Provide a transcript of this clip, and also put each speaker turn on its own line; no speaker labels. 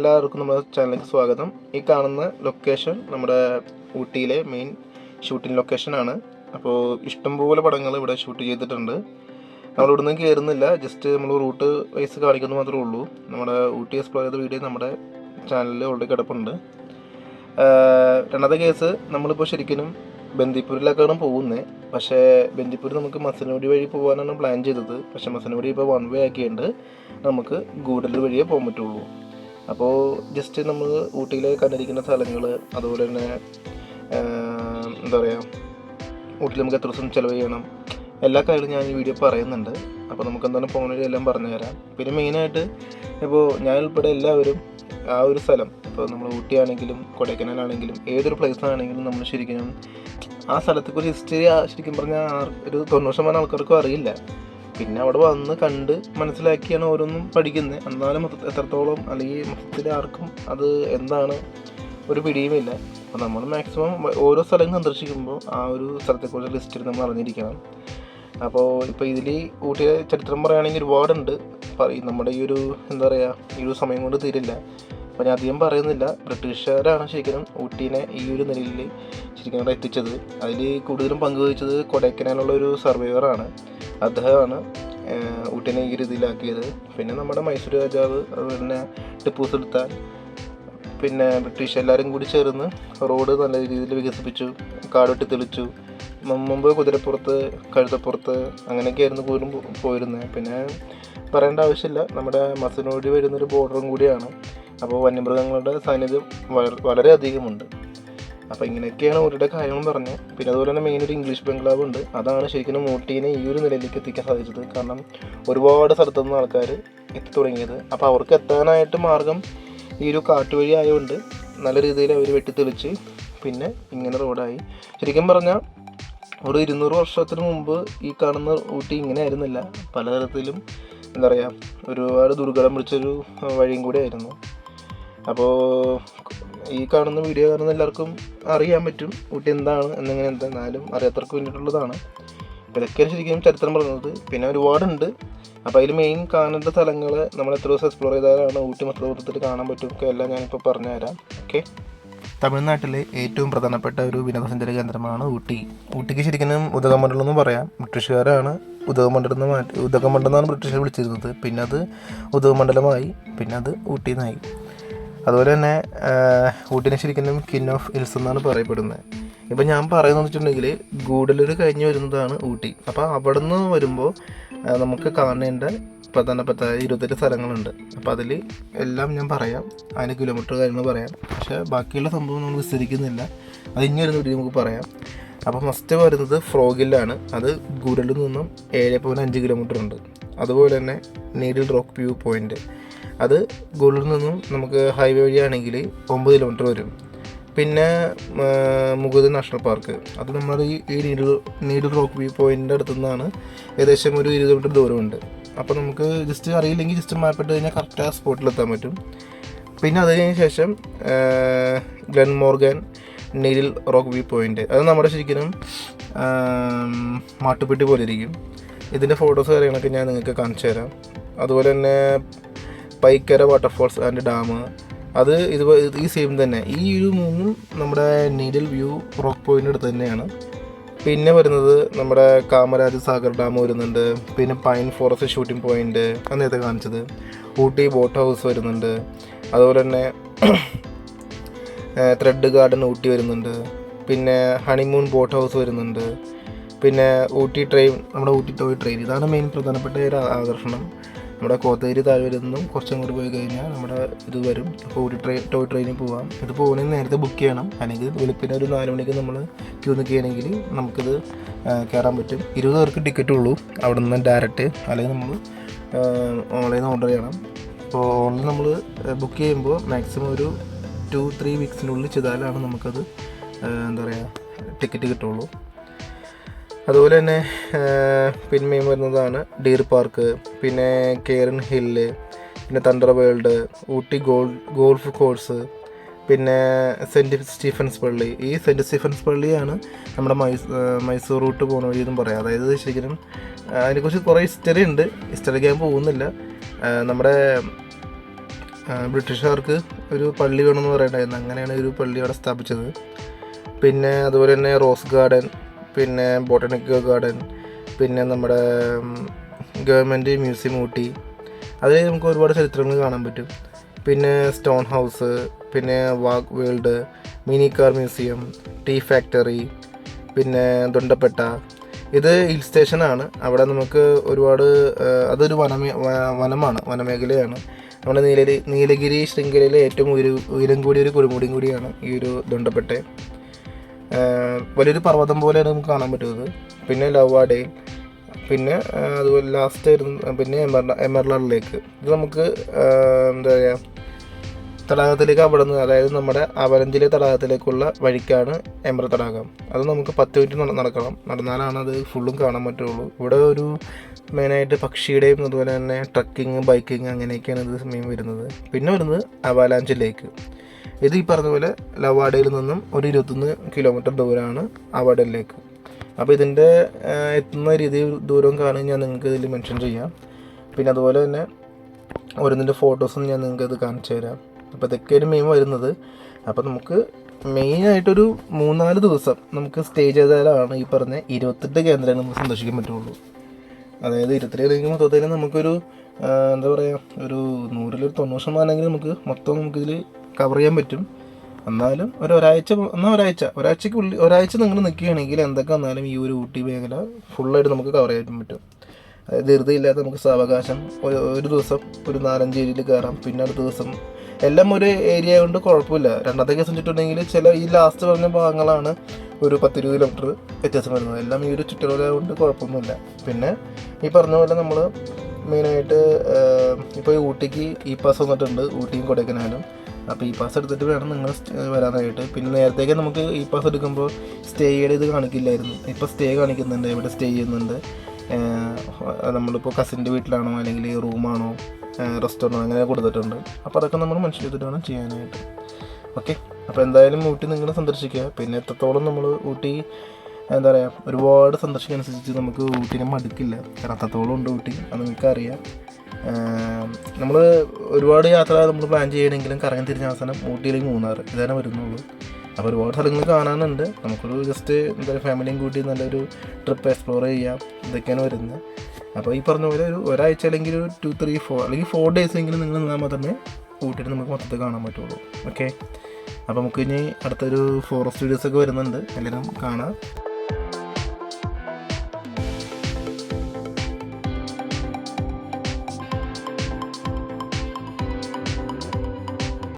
എല്ലാവർക്കും നമ്മുടെ ചാനലിലേക്ക് സ്വാഗതം. ഈ കാണുന്ന ലൊക്കേഷൻ നമ്മുടെ ഊട്ടിയിലെ മെയിൻ ഷൂട്ടിംഗ് ലൊക്കേഷനാണ് അപ്പോൾ ഇഷ്ടംപോലെ പടങ്ങൾ ഇവിടെ ഷൂട്ട് ചെയ്തിട്ടുണ്ട്. നമ്മൾ ഇവിടെ നിന്ന് കയറുന്നില്ല ജസ്റ്റ് നമ്മൾ റൂട്ട് വൈസ് കാണിക്കുന്നത് മാത്രമേ ഉള്ളൂ. നമ്മുടെ ഊട്ടി എക്സ്പ്ലോർ ചെയ്ത വീഡിയോ നമ്മുടെ ചാനലിൽ ഓൾറെഡി കിടപ്പുണ്ട്. രണ്ടാമത്തെ കേസ് നമ്മളിപ്പോൾ ശരിക്കും ബന്ദിപ്പൂരിലേക്കാണ് പോകുന്നത് പക്ഷേ ബന്ദിപ്പൂർ നമുക്ക് മസനോടി വഴി പോകാനാണ് പ്ലാൻ ചെയ്തത്. പക്ഷേ മസനോടി ഇപ്പോൾ വൺ വേ ആക്കിയുണ്ട് നമുക്ക് ഗൂഡല്ലൂർ വഴിയേ പോകാൻ പറ്റുള്ളൂ. അപ്പോൾ ജസ്റ്റ് നമ്മൾ ഊട്ടിയിലെ കണ്ടിരിക്കുന്ന സ്ഥലങ്ങൾ അതുപോലെ തന്നെ എന്താ പറയുക ഊട്ടിയിൽ നമുക്ക് എത്ര ദിവസം ചിലവ് ചെയ്യണം എല്ലാ കാര്യങ്ങളും ഞാൻ ഈ വീഡിയോ പറയുന്നുണ്ട്. അപ്പോൾ നമുക്ക് എന്തായാലും ഫോൺ വഴി എല്ലാം പറഞ്ഞു തരാം. പിന്നെ മെയിനായിട്ട് ഇപ്പോൾ ഞാൻ ഉൾപ്പെടെ എല്ലാവരും ആ ഒരു സ്ഥലം ഇപ്പോൾ നമ്മൾ ഊട്ടിയാണെങ്കിലും കൊടൈക്കനാലാണെങ്കിലും ഏതൊരു പ്ലേസ് ആണെങ്കിലും നമ്മൾ ശരിക്കും ആ സ്ഥലത്തെക്കുറിച്ച് ഹിസ്റ്ററി ശരിക്കും പറഞ്ഞാൽ ഒരു തൊണ്ണൂറ് ശതമാനം ആൾക്കാർക്കും അറിയില്ല. പിന്നെ അവിടെ വന്ന് കണ്ട് മനസ്സിലാക്കിയാണ് ഓരോന്നും പഠിക്കുന്നത്. എന്നാലും എത്രത്തോളം അല്ലെങ്കിൽ മൊത്തത്തിൽ ആർക്കും അത് എന്താണ് ഒരു പിടിയുമില്ല. അപ്പോൾ നമ്മൾ മാക്സിമം ഓരോ സ്ഥലങ്ങൾ സന്ദർശിക്കുമ്പോൾ ആ ഒരു സ്ഥലത്തെക്കുറിച്ച് ലിസ്റ്റിൽ നമ്മൾ അറിഞ്ഞിരിക്കണം. അപ്പോൾ ഇപ്പോൾ ഇതിൽ ഊട്ടിയുടെ ചരിത്രം പറയുകയാണെങ്കിൽ ഒരുപാടുണ്ട്. നമ്മുടെ ഈ ഒരു എന്താ പറയുക ഈ ഒരു സമയം കൊണ്ട് തീരില്ല. അപ്പോൾ ഞാൻ അധികം പറയുന്നില്ല. ബ്രിട്ടീഷുകാരാണ് ശരിക്കും ഊട്ടീനെ ഈ ഒരു നിലയിൽ ശരിക്കും അവിടെ എത്തിച്ചത്. അതിൽ കൂടുതലും പങ്കുവഹിച്ചത് കൊടൈക്കനാലുള്ള ഒരു സർവൈവറാണ് അദ്ദേഹമാണ് ഊട്ടീനെ ഈ രീതിയിലാക്കിയത് പിന്നെ നമ്മുടെ മൈസൂർ രാജാവ് അതുപോലെ തന്നെ ടിപ്പു സുൽത്താൻ പിന്നെ ബ്രിട്ടീഷ് എല്ലാവരും കൂടി ചേർന്ന് റോഡ് നല്ല രീതിയിൽ വികസിപ്പിച്ചു കാടൊട്ടി തെളിച്ചു. മുമ്പ് കുതിരപ്പുറത്ത് കഴുതപ്പുറത്ത് അങ്ങനെയൊക്കെയായിരുന്നു കൂടുതലും പോ- പോയിരുന്നത്. പിന്നെ പറയേണ്ട ആവശ്യമില്ല. നമ്മുടെ മസനോടി വരുന്നൊരു ബോർഡറും കൂടിയാണ്. അപ്പോൾ വന്യമൃഗങ്ങളുടെ സാന്നിധ്യം വളരെയധികമുണ്ട്. അപ്പോൾ ഇങ്ങനെയൊക്കെയാണ് അവരുടെ കാര്യങ്ങൾ പറഞ്ഞത്. പിന്നെ അതുപോലെ തന്നെ മെയിൻ ഒരു ഇംഗ്ലീഷ് ബംഗ്ലാവ് ഉണ്ട്. അതാണ് ശരിക്കും ഊട്ടീനെ ഈ ഒരു നിലയിലേക്ക് എത്തിക്കാൻ സാധിച്ചത്. കാരണം ഒരുപാട് സ്ഥലത്തു നിന്ന് ആൾക്കാർ എത്തി തുടങ്ങിയത്. അപ്പോൾ അവർക്ക് എത്താനായിട്ട് മാർഗം ഈ ഒരു കാട്ടുവഴി ആയതുകൊണ്ട് നല്ല രീതിയിൽ അവർ വെട്ടിത്തെളിച്ച് പിന്നെ ഇങ്ങനെ റോഡായി. ശരിക്കും പറഞ്ഞാൽ ഒരു ഇരുന്നൂറ് വർഷത്തിന് മുമ്പ് ഈ കാണുന്ന ഊട്ടി ഇങ്ങനെ ആയിരുന്നില്ല. പലതരത്തിലും എന്താ പറയുക ഒരുപാട് ദുർഘടം പിടിച്ചൊരു വഴിയും കൂടി ആയിരുന്നു. അപ്പോൾ ഈ കാണുന്ന വീഡിയോ കാണുന്ന എല്ലാവർക്കും അറിയാൻ പറ്റും ഊട്ടി എന്താണ് എന്നിങ്ങനെ എന്തെന്നാലും അറിയാത്തവർക്ക് വേണ്ടിയിട്ടുള്ളതാണ്. ഇതൊക്കെയാണ് ശരിക്കും ചരിത്രം പറഞ്ഞത് പിന്നെ ഒരുപാടുണ്ട്. അപ്പോൾ അതിൽ മെയിൻ കാണേണ്ട സ്ഥലങ്ങൾ നമ്മൾ എത്ര ദിവസം എക്സ്പ്ലോർ ചെയ്താലാണ് ഊട്ടി മൊത്തത്തിൽ കാണാൻ പറ്റും ഒക്കെ എല്ലാം ഞാനിപ്പോൾ പറഞ്ഞുതരാം. ഓക്കെ തമിഴ്നാട്ടിലെ ഏറ്റവും പ്രധാനപ്പെട്ട ഒരു വിനോദസഞ്ചാര കേന്ദ്രമാണ് ഊട്ടി. ഊട്ടിക്ക് ശരിക്കും ഉദകമണ്ഡലം എന്ന് പറയാം. ബ്രിട്ടീഷുകാരാണ് ഉദകമണ്ഡലം മാറ്റി ഉദകമണ്ഡലം എന്നാണ് ബ്രിട്ടീഷുകാർ വിളിച്ചിരുന്നത്. പിന്നെ അത് ഉദകമണ്ഡലമായി പിന്നെ അത് ഊട്ടി അതുപോലെ തന്നെ ഊട്ടിനെ ശരിക്കും കിൻ ഓഫ് ഹിൽസ് എന്നാണ് പറയപ്പെടുന്നത്. ഇപ്പം ഞാൻ പറയുന്നത് വെച്ചിട്ടുണ്ടെങ്കിൽ ഗൂഡലൂർ കഴിഞ്ഞ് വരുന്നതാണ് ഊട്ടി. അപ്പോൾ അവിടെ നിന്ന് വരുമ്പോൾ നമുക്ക് കാണേണ്ട പ്രധാനപ്പെട്ട ഇരുപത്തെട്ട് സ്ഥലങ്ങളുണ്ട്. അപ്പോൾ അതിൽ എല്ലാം ഞാൻ പറയാം. അതിന് കിലോമീറ്റർ കാര്യങ്ങൾ പറയാം. പക്ഷേ ബാക്കിയുള്ള സംഭവം നമ്മൾ വിസ്തരിക്കുന്നില്ല. അത് ഇനി വരുന്ന വീട്ടിൽ നമുക്ക് പറയാം. അപ്പോൾ ഫസ്റ്റ് വരുന്നത് ഫ്രോഗില്ലാണ് അത് ഗൂഡലിൽ നിന്നും ഏഴ് പോയിന്റ് അഞ്ച് കിലോമീറ്റർ ഉണ്ട്. അതുപോലെ തന്നെ നീഡിൽ റോക്ക് വ്യൂ പോയിന്റ് അത് ഗൂഡലിൽ നിന്നും നമുക്ക് ഹൈവേ വഴിയാണെങ്കിൽ ഒമ്പത് കിലോമീറ്റർ വരും. പിന്നെ മുകുത് നാഷണൽ പാർക്ക്. അത് നമ്മുടെ ഈ നീഡിൽ നീഡിൽ റോക്ക് വ്യൂ പോയിന്റിന്റെ അടുത്തു നിന്നാണ് ഏകദേശം ഒരു ഇരുപത് മീറ്റർ ദൂരമുണ്ട്. അപ്പോൾ നമുക്ക് ജസ്റ്റ് അറിയില്ലെങ്കിൽ ജസ്റ്റ് മാപ്പ് ഇട്ട് കഴിഞ്ഞാൽ കറക്റ്റ് ആ സ്പോട്ടിലെത്താൻ പറ്റും. പിന്നെ അത് കഴിഞ്ഞ ശേഷം Glen Morgan needle rock view point അത് നമ്മുടെ ശരിക്കും മാട്ടുപ്പെട്ടി പോലെ ഇരിക്കും. ഇതിന്റെ ഫോട്ടോസ് കാര്യങ്ങളൊക്കെ ഞാൻ നിങ്ങൾക്ക് കാണിച്ചു തരാം അതുപോലെ തന്നെ പൈക്കര വാട്ടർഫോൾസ് ആൻഡ് ഡാം അത് ഇത് ഈ സെയിം തന്നെ. ഈ ഒരു മൂന്നും നമ്മുടെ നീഡിൽ വ്യൂ റോക്ക് പോയിന്റ് അടുത്ത് തന്നെയാണ്. പിന്നെ വരുന്നത് നമ്മുടെ കാമരാജ് സാഗർ ഡാം വരുന്നുണ്ട്. പിന്നെ പൈൻ ഫോറസ്റ്റ് ഷൂട്ടിംഗ് പോയിന്റ് നേരത്തെ കാണിച്ചത്. ഊട്ടി ബോട്ട് ഹൗസ് വരുന്നുണ്ട്. അതുപോലെ തന്നെ ത്രെഡ് ഗാർഡൻ ഊട്ടി വരുന്നുണ്ട്. പിന്നെ ഹണിമൂൺ ബോട്ട് ഹൗസ് വരുന്നുണ്ട്. പിന്നെ ഊട്ടി ട്രെയിൻ നമ്മുടെ ഊട്ടി ടോയ് ട്രെയിൻ ഇതാണ് മെയിൻ പ്രധാനപ്പെട്ട ഒരു ആകർഷണം. നമ്മുടെ കോത്തേരി താഴ്വരയിൽ നിന്നും കുറച്ചും കൂടി പോയി കഴിഞ്ഞാൽ നമ്മുടെ ഇത് വരും. അപ്പോൾ ഒരു ട്രെയിൻ ടോയ് ട്രെയിനിൽ പോവാം. ഇത് പോകുന്നതിന് നേരത്തെ ബുക്ക് ചെയ്യണം. അല്ലെങ്കിൽ വെളുപ്പിന് ഒരു നാല് മണിക്ക് നമ്മൾ ക്യൂ നിൽക്കുകയാണെങ്കിൽ നമുക്കിത് കയറാൻ പറ്റും. ഇരുപത് പേർക്ക് ടിക്കറ്റ് ഉള്ളൂ. അവിടെ നിന്ന് ഡയറക്റ്റ് അല്ലെങ്കിൽ നമ്മൾ ഓൺലൈൻ ഓർഡർ ചെയ്യണം. അപ്പോൾ ഓൺലൈൻ നമ്മൾ ബുക്ക് ചെയ്യുമ്പോൾ മാക്സിമം ഒരു ടു ത്രീ വീക്സിനുള്ളിൽ ചെയ്താലാണ് നമുക്കത് എന്താ പറയുക ടിക്കറ്റ് കിട്ടുള്ളൂ. അതുപോലെ തന്നെ പിന്മയും വരുന്നതാണ് ഡീർ പാർക്ക് പിന്നെ കേരൻ ഹില്ല് പിന്നെ thunder world Ooty golf golf course പിന്നെ സെന്റ് സ്റ്റീഫൻസ് പള്ളി. ഈ സെന്റ് സ്റ്റീഫൻസ് പള്ളിയാണ് നമ്മുടെ മൈസ് മൈസൂർ റൂട്ട് പോകുന്ന വഴി എന്നും പറയാം. അതായത് ശരിക്കും അതിനെക്കുറിച്ച് കുറേ ഹിസ്റ്ററി ഉണ്ട്. ഹിസ്റ്ററിക്ക് ഞാൻ പോകുന്നില്ല. നമ്മുടെ ബ്രിട്ടീഷുകാർക്ക് ഒരു പള്ളി വേണമെന്ന് പറയണ്ടായിരുന്നു. അങ്ങനെയാണ് ഒരു പള്ളി അവിടെ സ്ഥാപിച്ചത്. പിന്നെ അതുപോലെ തന്നെ റോസ് ഗാർഡൻ പിന്നെ ബോട്ടണിക്കൽ ഗാർഡൻ പിന്നെ നമ്മുടെ ഗവൺമെന്റ് മ്യൂസിയം ഊട്ടി. അതിൽ നമുക്ക് ഒരുപാട് ചരിത്രങ്ങൾ കാണാൻ പറ്റും. പിന്നെ സ്റ്റോൺ ഹൗസ് പിന്നെ wax world mini car museum tea factory പിന്നെ ദുണ്ടപ്പെട്ട. ഇത് ഹിൽ സ്റ്റേഷനാണ് അവിടെ നമുക്ക് ഒരുപാട് അതൊരു വനമേ വനമാണ് വനമേഖലയാണ്. നമ്മുടെ നീലഗിരി നീലഗിരി ശൃംഖലയിലെ ഏറ്റവും ഒരു ഉയരം കൂടിയ ഒരു കൊടുമുടിയും കൂടിയാണ് ഈ ഒരു ദുണ്ടപ്പെട്ട. വലിയൊരു പർവതം പോലെയാണ് നമുക്ക് കാണാൻ പറ്റുന്നത്. പിന്നെ ലവാഡേ പിന്നെ അതുപോലെ ലാസ്റ്റ് വരുന്ന പിന്നെ എമർലർ ലേക്ക് ഇത് നമുക്ക് എന്താ പറയുക തടാകത്തിലേക്ക് അവിടെ നിന്ന് അതായത് നമ്മുടെ അവലഞ്ചിലെ തടാകത്തിലേക്കുള്ള വഴിക്കാണ് എമർ തടാകം. അത് നമുക്ക് പത്ത് മിനിറ്റ് നടക്കണം. നടന്നാലാണ് അത് ഫുള്ളും കാണാൻ പറ്റുള്ളൂ. ഇവിടെ ഒരു മെയിനായിട്ട് പക്ഷിയുടെയും അതുപോലെ തന്നെ ട്രക്കിങ് ബൈക്കിങ് അങ്ങനെയൊക്കെയാണ് ഇത് സമയം വരുന്നത്. പിന്നെ വരുന്നത് അവലാഞ്ച് ലേക്ക് ഇത് ഈ പറഞ്ഞ പോലെ ലവാഡയിൽ നിന്നും ഒരു ഇരുപത്തൊന്ന് കിലോമീറ്റർ ദൂരമാണ് അവഡലിലേക്ക്. അപ്പോൾ ഇതിന്റെ എത്തുന്ന രീതി ദൂരവും കാണും ഞാൻ നിങ്ങൾക്ക് ഇതിൽ മെൻഷൻ ചെയ്യാം. പിന്നെ അതുപോലെ തന്നെ ഓരോന്നിന്റെ ഫോട്ടോസും ഞാൻ നിങ്ങൾക്ക് ഇത് കാണിച്ചു തരാം. അപ്പോൾ ഇതൊക്കെയാണ് മെയിൻ വരുന്നത്. അപ്പോൾ നമുക്ക് മെയിനായിട്ടൊരു മൂന്നാൽ ദിവസം നമുക്ക് സ്റ്റേ ചെയ്താലാണ് ഈ പറഞ്ഞ ഇരുപത്തെട്ട് കേന്ദ്രങ്ങൾ നമുക്ക് സന്ദർശിക്കാൻ പറ്റുള്ളൂ. അതായത് ഇരുപത്തിരണ്ട് മൊത്തത്തിൽ നമുക്കൊരു എന്താ പറയുക ഒരു നൂറിലൊരു തൊണ്ണൂറ് ശതമാനമെങ്കിലും നമുക്ക് മൊത്തം നമുക്കിതിൽ കവർ ചെയ്യാൻ പറ്റും. എന്നാലും ഒരു ഒരാഴ്ച എന്നാൽ ഒരാഴ്ച. ഒരാഴ്ചക്ക് ഉള്ളിൽ ഒരാഴ്ച നിങ്ങൾ നിൽക്കുകയാണെങ്കിൽ എന്തൊക്കെ വന്നാലും ഈ ഒരു ഊട്ടി മേഖല ഫുള്ളായിട്ട് നമുക്ക് കവർ ചെയ്യാൻ പറ്റും. അതായത് ധൃതിയില്ലാത്ത നമുക്ക് സാവകാശം ഒരു ദിവസം ഒരു നാലഞ്ച് ഏരിയയിൽ കയറാം പിന്നെ അടുത്ത ദിവസം എല്ലാം ഒരു ഏരിയ കൊണ്ട് കുഴപ്പമില്ല. രണ്ടാമത്തെ കേസ് വെച്ചിട്ടുണ്ടെങ്കിൽ ചില ഈ ലാസ്റ്റ് പറഞ്ഞ ഭാഗങ്ങളാണ് ഒരു പത്തിരുപത് കിലോമീറ്റർ വ്യത്യാസം വരുന്നത്. എല്ലാം ഈ ഒരു ചുറ്റളവ് കൊണ്ട് കുഴപ്പമൊന്നുമില്ല. പിന്നെ ഈ പറഞ്ഞ പോലെ നമ്മൾ മെയിനായിട്ട് ഇപ്പോൾ ഊട്ടിക്ക് ഈ പാസ് വന്നിട്ടുണ്ട്. ഊട്ടിയും കൊടൈക്കനാലും. അപ്പോൾ ഈ പാസ് എടുത്തിട്ട് വേണം നിങ്ങൾ വരാനായിട്ട് പിന്നെ നേരത്തേക്ക് നമുക്ക് ഈ പാസ് എടുക്കുമ്പോൾ സ്റ്റേയുടെ ഇത് കാണിക്കില്ലായിരുന്നു. ഇപ്പോൾ സ്റ്റേ കാണിക്കുന്നുണ്ട് ഇവിടെ സ്റ്റേ ചെയ്യുന്നുണ്ട്. നമ്മളിപ്പോൾ കസിന്റെ വീട്ടിലാണോ അല്ലെങ്കിൽ റൂമാണോ റെസ്റ്റോറന്റ് അങ്ങനെ കൊടുത്തിട്ടുണ്ട്. അപ്പോൾ അതൊക്കെ നമ്മൾ മനസ്സിൽ ചെയ്തിട്ട് വേണം ചെയ്യാനായിട്ട്. ഓക്കെ അപ്പോൾ എന്തായാലും ഊട്ടി നിങ്ങൾ സന്ദർശിക്കുക. പിന്നെ എത്രത്തോളം നമ്മൾ ഊട്ടി എന്താ പറയുക ഒരുപാട് സന്ദർശിക്കനുസരിച്ച് നമുക്ക് ഊട്ടിനെ മടുക്കില്ല. കാരണം അത്രത്തോളം ഉണ്ട് ഊട്ടി. അത് നിങ്ങൾക്ക് അറിയാം നമ്മൾ ഒരുപാട് യാത്ര നമ്മൾ പ്ലാൻ ചെയ്യണമെങ്കിലും കറങ്ങി തിരിഞ്ഞ അവസാനം ഊട്ടിയിലേക്ക് മൂന്നാർ ഇതാണ് വരുന്നുള്ളൂ. അപ്പോൾ ഒരുപാട് സ്ഥലങ്ങൾ കാണാനുണ്ട്. നമുക്കൊരു ജസ്റ്റ് എന്താ പറയുക ഫാമിലിയും കൂട്ടി നല്ലൊരു ട്രിപ്പ് എക്സ്പ്ലോർ ചെയ്യാം. ഇതൊക്കെയാണ് വരുന്നത്. അപ്പോൾ ഈ പറഞ്ഞ പോലെ ഒരു ഒരാഴ്ച അല്ലെങ്കിൽ ഒരു ടു ത്രീ ഫോർ അല്ലെങ്കിൽ ഫോർ ഡേയ്സ് എങ്കിലും നിങ്ങൾ നിന്നാൽ മാത്രമേ ഊട്ടിയിട്ട് നമുക്ക് മൊത്തത്തിൽ കാണാൻ പറ്റുള്ളൂ. ഓക്കെ അപ്പോൾ നമുക്ക് ഇനി അടുത്തൊരു ഫോറസ്റ്റ് വീഡിയോസൊക്കെ വരുന്നുണ്ട്. എല്ലാവരും കാണാം.